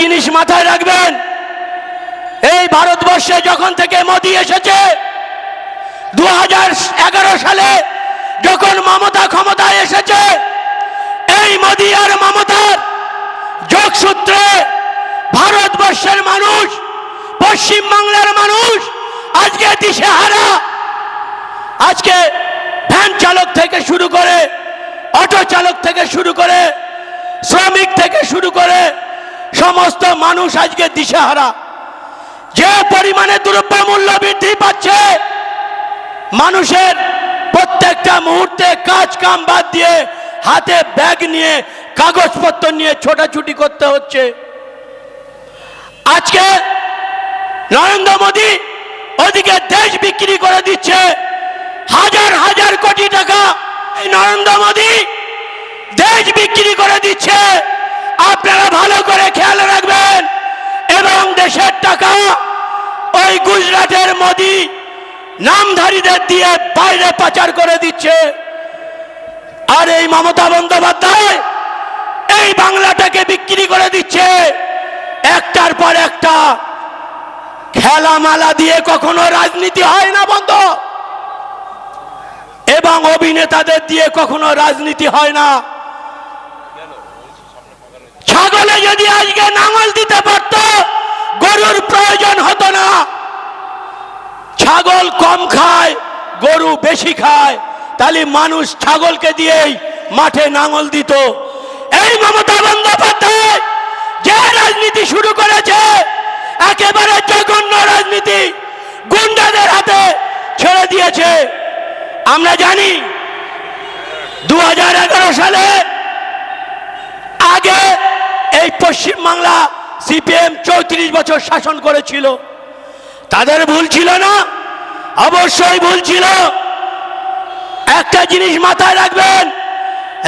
জিনিস মাথায় রাখবেন। এই ভারতবর্ষে যখন থেকে মোদি এসেছে, দুহাজার এগারো সালে যখন মমতা ক্ষমতায় এসেছে, এই মোদি আর মমতার যোগসূত্রে ভারতবর্ষের মানুষ পশ্চিম বাংলার মানুষ আজকে দিশেহারা। আজকে ভ্যান চালক থেকে শুরু করে, অটো চালক থেকে শুরু করে, শ্রমিক থেকে শুরু করে সমস্ত মানুষ আজকে দিশেহারা। যে পরিমাণে দ্রব্য মূল্য বৃদ্ধি পাচ্ছে, মানুষের প্রত্যেকটা মুহূর্তে কাজ কাম বাদ দিয়ে হাতে ব্যাগ নিয়ে কাগজপত্র নিয়ে ছোটাছুটি করতে হচ্ছে। আজকে নরেন্দ্র মোদী ওদিকে দেশ বিক্রি করে দিচ্ছে। হাজার হাজার কোটি টাকা নরেন্দ্র মোদী দেশ বিক্রি করে দিচ্ছে। আপনারা ভালো করে খেয়াল রাখবেন, এবং দেশের টাকা ওই গুজরাটের মোদি নামধারীদের দিয়ে বাইরে পাচার করে দিচ্ছে। আর এই মমতা বন্দ্যোপাধ্যায় এই বাংলাটাকে বিক্রি করে দিচ্ছে। একটার পর একটা খেলামালা দিয়ে কখনো রাজনীতি হয় না বন্ধ, এবং অভিনেতাদের দিয়ে কখনো রাজনীতি হয় না। ছাগলে যদি আজকে নাঙল দিতে পারত, গরুর প্রয়োজন হতো না। ছাগল কম খায়, গরু বেশি খায়, তাহলে মানুষ ছাগলকে দিয়েই মাঠে নাঙল দিত। এই মমতা বন্দ্যোপাধ্যায় যে রাজনীতি শুরু করেছে, একেবারে জঘন্য রাজনীতি গুন্ডাদের হাতে ছেড়ে দিয়েছে। আমরা জানি দু হাজার এগারো সালে আগে এই পশ্চিম বাংলা সিপিএম চৌত্রিশ বছর শাসন করেছিল। তাদের ভুল ছিল না, অবশ্যই ভুল ছিল। একটা জিনিস মাথায় রাখবেন,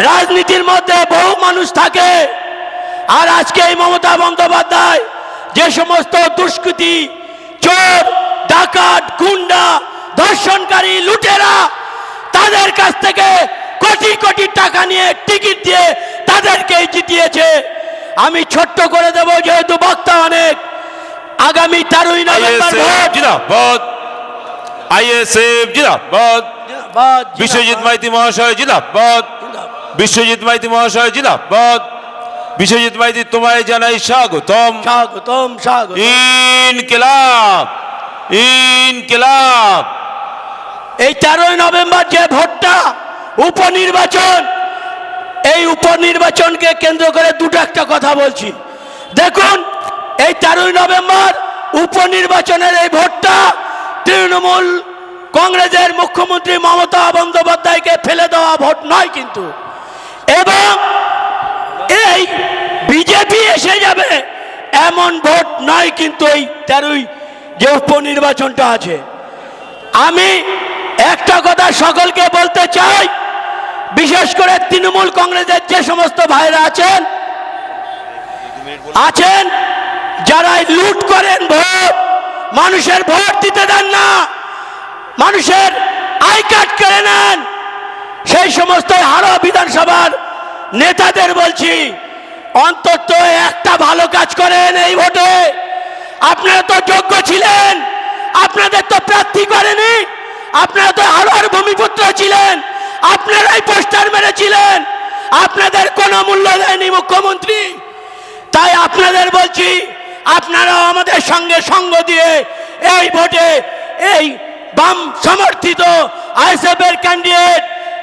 রাজনীতির মধ্যে বহু মানুষ থাকে। আর আজকে এই মমতা বন্দ্যোপাধ্যায় যে সমস্ত দুষ্কৃতি, চোর, ডাকাত, গুন্ডা, ধর্ষণকারী, লুটেরা, তাদের কাছ থেকে কোটি কোটি টাকা নিয়ে টিকিট দিয়ে তাদেরকে জিতিয়েছে। আমি ছোট্ট করে দেব যেহেতু বক্তা অনেক। আগামী তেরোই নভেম্বর জিন্দাবাদ। আইএসএফ জিন্দাবাদ। বিশ্বজিৎ মাইতি মহাশয় জিন্দাবাদ। বিশ্বজিৎ মাইতি মহাশয় জিন্দাবাদ। বিশ্বজিৎ মাইতি তোমায় জানাই স্বাগতম। স্বাগতম স্বাগত ইনকিলাব ইনকিলাব। এই তেরোই নভেম্বর যে ভোটটা উপনির্বাচন এই উপনির্বাচনকে কেন্দ্র করে দুটো একটা কথা বলছি। দেখুন, এই তেরোই নভেম্বর উপনির্বাচনের এই ভোটটা তৃণমূল কংগ্রেসের মুখ্যমন্ত্রী মমতা বন্দ্যোপাধ্যায়কে ফেলে দেওয়া ভোট নয় কিন্তু। এবং এই বিজেপি এসে যাবে এমন ভোট নয় কিন্তু এই তেরোই যে উপনির্বাচনটা আছে। আমি একটা কথা সকলকে বলতে চাই বিশেষ করে তৃণমূল কংগ্রেসের যে সমস্ত ভাইরা আছেন আছেন যারা লুট করেন ভোট, মানুষের ভোট দিতে দেন না, মানুষের আই কার্ড কেড়ে নেন, সেই সমস্ত আরও বিধানসভার নেতাদের বলছি, অন্তত একটা ভালো কাজ করেন এই ভোটে। আপনারা তো যোগ্য ছিলেন, আপনাদের তো প্রার্থী করেনি, আপনারা তো হারোর ভূমিপুত্র ছিলেন আপনারাই পোস্টার মেরেছিলেন। আপনাদের কোনো মূল্য দেয়নি মুখ্যমন্ত্রী। তাই আপনাদের বলছি আপনারা আমাদের সঙ্গে সঙ্গ দিয়ে এই ভোটে এই বাম সমর্থিত আইএসএফ এর ক্যান্ডিডেট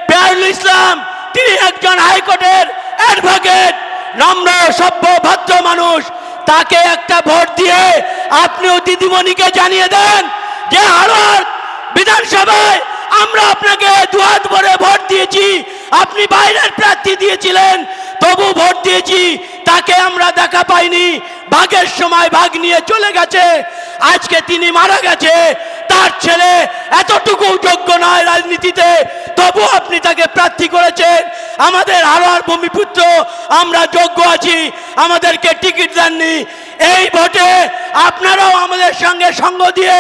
পেয়ারুল ইসলাম, তিনি একজন হাইকোর্টের অ্যাডভোকেট নম্র, সভ্য, ভদ্র মানুষ। তাকে একটা ভোট দিয়ে আপনিও দিদিমণিকে জানিয়ে দেন যে হারোর বিধানসভায় আমরা আপনাকে দুহাত ভরে ভোট দিয়েছি। আপনি বাইরের প্রার্থী দিয়েছিলেন, তবু ভোট দিয়েছি, তাকে আমরা দেখা পাইনি। ভাগের সময় ভাগ নিয়ে চলে গেছে, আজকে তিনি মারা গেছে। তার ছেলে এতটুকু যোগ্য নয় রাজনীতিতে, তবু আপনি তাকে প্রার্থী করেছেন। আমাদের হারার ভূমিপুত্র, আমরা যোগ্য আছি, আমাদেরকে টিকিট দেননি। এই ভোটে আপনারাও আমাদের সঙ্গে সঙ্গ দিয়ে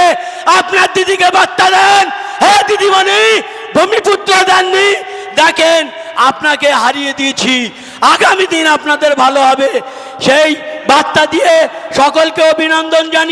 আপনার দিদিকে বার্তা দেন। হ্যাঁ দিদিমণি, ভূমিপুত্র দেননি। দেখেন, আপনাকে হারিয়ে দিয়েছি। আগামী দিন আপনাদের ভালো হবে। সেই বার্তা দিয়ে সকলকে অভিনন্দন জানিয়ে